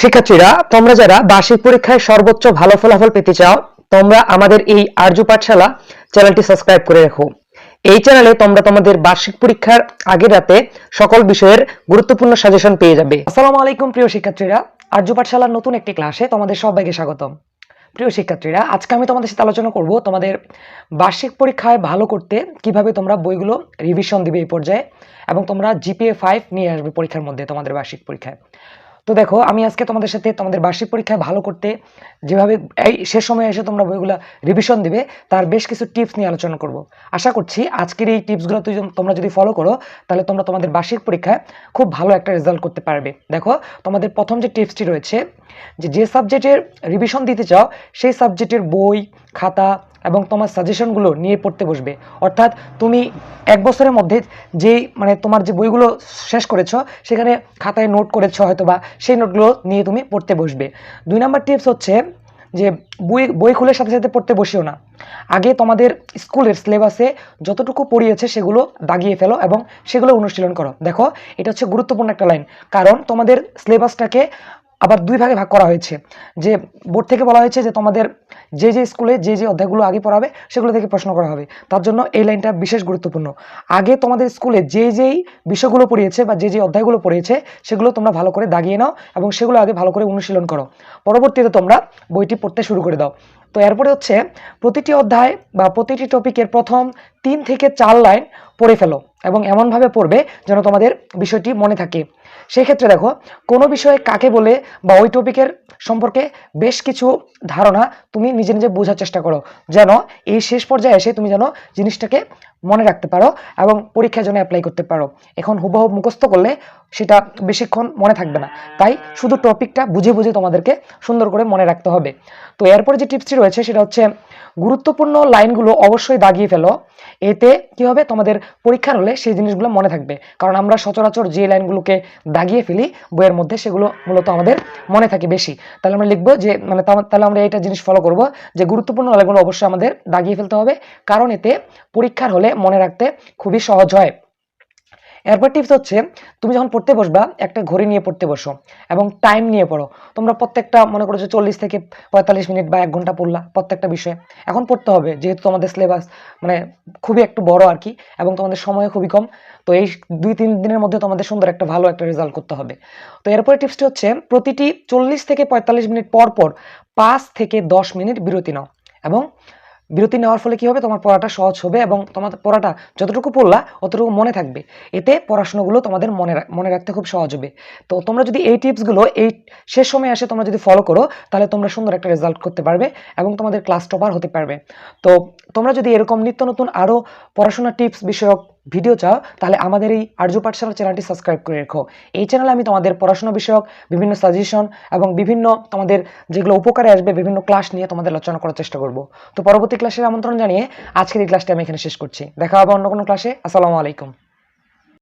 শিক্ষার্থীরা, তোমরা যারা বার্ষিক পরীক্ষায় সর্বোচ্চ ভালো ফলাফল পেতে চাও, তোমরা আমাদের এই আর্য পাঠশালা চ্যানেলটি সাবস্ক্রাইব করে রাখো। এই চ্যানেলে তোমরা তোমাদের বার্ষিক পরীক্ষার আগের রাতে সকল বিষয়ের গুরুত্বপূর্ণ সাজেশন পেয়ে যাবে। আসসালামু আলাইকুম, প্রিয় শিক্ষার্থীরা। আর্য পাঠশালার নতুন একটি ক্লাসে তোমাদের সবাইকে স্বাগতম। প্রিয় শিক্ষার্থীরা, আজকে আমি তোমাদের সাথে আলোচনা করব তোমাদের বার্ষিক পরীক্ষায় ভালো করতে কীভাবে তোমরা বইগুলো রিভিশন দিবে এই পর্যায়ে, এবং তোমরা জিপিএ ফাইভ নিয়ে আসবে পরীক্ষার মধ্যে তোমাদের বার্ষিক পরীক্ষায়। তো দেখো, আমি আজকে তোমাদের সাথে তোমাদের বার্ষিক পরীক্ষায় ভালো করতে যেভাবে এই শেষ সময়ে এসে তোমরা বইগুলো রিভিশন দিবে, তার বেশ কিছু টিপস নিয়ে আলোচনা করব। আশা করছি আজকের এই টিপসগুলো তুই তোমরা যদি ফলো করো, তাহলে তোমরা তোমাদের বার্ষিক পরীক্ষায় খুব ভালো একটা রেজাল্ট করতে পারবে। দেখো, তোমাদের প্রথম যে টিপসটি রয়েছে যে যে সাবজেক্টের রিভিশন দিতে চাও, সেই সাবজেক্টের বই, খাতা এবং তোমার সাজেশনগুলো নিয়ে পড়তে বসবে। অর্থাৎ তুমি এক বছরের মধ্যে যেই মানে তোমার যে বইগুলো শেষ করেছ, সেখানে খাতায় নোট করেছ হয়তো বা সেই নোটগুলো নিয়ে তুমি পড়তে বসবে। দুই নাম্বার টিপস হচ্ছে যে বই বই খুলে সাথে সাথে পড়তে বসিও না। আগে তোমাদের স্কুলের সিলেবাসে যতটুকু পড়িয়েছে সেগুলো দাগিয়ে ফেলো এবং সেগুলো অনুশীলন করো। দেখো, এটা হচ্ছে গুরুত্বপূর্ণ একটা লাইন। কারণ তোমাদের সিলেবাসটাকে আবার দুই ভাগে ভাগ করা হয়েছে। যে বোর্ড থেকে বলা হয়েছে যে তোমাদের যে যে স্কুলে যে যে অধ্যায়গুলো আগে পড়াবে, সেগুলো থেকে প্রশ্ন করা হবে। তার জন্য এই লাইনটা বিশেষ গুরুত্বপূর্ণ। আগে তোমাদের স্কুলে যে যেই বিষয়গুলো পড়িয়েছে বা যে যে অধ্যায়গুলো পড়িয়েছে, সেগুলো তোমরা ভালো করে দাগিয়ে নাও এবং সেগুলো আগে ভালো করে অনুশীলন করো। পরবর্তীতে তোমরা বইটি পড়তে শুরু করে দাও। তো এরপরে হচ্ছে প্রতিটি অধ্যায় বা প্রতিটি টপিকের প্রথম তিন থেকে চার লাইন পড়ে ফেলো এবং এমনভাবে পড়বে যেন তোমাদের বিষয়টি মনে থাকে। সেই ক্ষেত্রে দেখো, কোনো বিষয়ে কাকে বলে বা ওই টপিকের সম্পর্কে বেশ কিছু ধারণা তুমি নিজে নিজে বোঝার চেষ্টা করো। যেন এই শেষ পর্যায়ে এসে তুমি যেন জিনিসটাকে মনে রাখতে পারো এবং পরীক্ষার জন্য অ্যাপ্লাই করতে পারো। এখন হুবহু মুখস্থ করলে সেটা বেশিক্ষণ মনে থাকবে না। তাই শুধু টপিকটা বুঝে বুঝে তোমাদেরকে সুন্দর করে মনে রাখতে হবে। তো এরপরে যে টিপসটি রয়েছে সেটা হচ্ছে, গুরুত্বপূর্ণ লাইনগুলো অবশ্যই দাগিয়ে ফেলো। এতে কি হবে? তোমাদের পরীক্ষার হলে সেই জিনিসগুলো মনে থাকবে। কারণ আমরা সচরাচর যে লাইনগুলোকে দাগিয়ে ফেলি বইয়ের মধ্যে, সেগুলো মূলত আমাদের মনে থাকে বেশি। তাহলে আমরা লিখব যে মানে তাহলে আমরা এটা জিনিস ফলো করব যে, গুরুত্বপূর্ণ অবশ্যই আমাদের দাগিয়ে ফেলতে হবে, কারণ এতে পরীক্ষার হলে মনে রাখতে খুবই সহজ হয়। এরপর টিপস হচ্ছে, তুমি যখন পড়তে বসবা, একটা ঘড়ি নিয়ে পড়তে বসো এবং টাইম নিয়ে পড়ো। তোমরা প্রত্যেকটা মনে করো যে চল্লিশ থেকে পঁয়তাল্লিশ মিনিট বা এক ঘণ্টা পড়লা প্রত্যেকটা বিষয়ে। এখন পড়তে হবে, যেহেতু তোমাদের সিলেবাস মানে খুবই একটু বড় আর কি এবং তোমাদের সময় খুবই কম, তো এই দুই তিন দিনের মধ্যে তোমাদের সুন্দর একটা ভালো একটা রেজাল্ট করতে হবে। তো এরপরে টিপসটি হচ্ছে, প্রতিটি চল্লিশ থেকে পঁয়তাল্লিশ মিনিট পর পর পাঁচ থেকে দশ মিনিট বিরতি নাও এবং বিরতি নেওয়ার ফলে কি হবে? তোমার পড়াটা সহজ হবে এবং তোমার পড়াটা যতটুকু পড়লা, অতটুকু মনে থাকবে। এতে পড়াশোনাগুলো তোমাদের মনে মনে রাখতে খুব সহজ হবে। তো তোমরা যদি এই টিপসগুলো এই শেষ সময় আসে তোমরা যদি ফলো করো, তাহলে তোমরা সুন্দর একটা রেজাল্ট করতে পারবে এবং তোমাদের ক্লাস টপার হতে পারবে। তো তোমরা যদি এরকম নিত্য নতুন আরও পড়াশোনা টিপস বিষয়ক ভিডিও চাও, তাহলে আমাদের এই আর্য পাঠশালা চ্যানেলটি সাবস্ক্রাইব করে রেখো। এই চ্যানেলে আমি তোমাদের পড়াশোনা বিষয়ক, বিভিন্ন সাজেশন এবং বিভিন্ন তোমাদের যেগুলো উপকারে আসবে, বিভিন্ন ক্লাস নিয়ে তোমাদের আলোচনা করার চেষ্টা করব। তো পরবর্তী ক্লাসের আমন্ত্রণ জানিয়ে আজকের এই ক্লাসটি আমি এখানে শেষ করছি। দেখা হবে অন্য কোনো ক্লাসে আসসালামু আলাইকুম।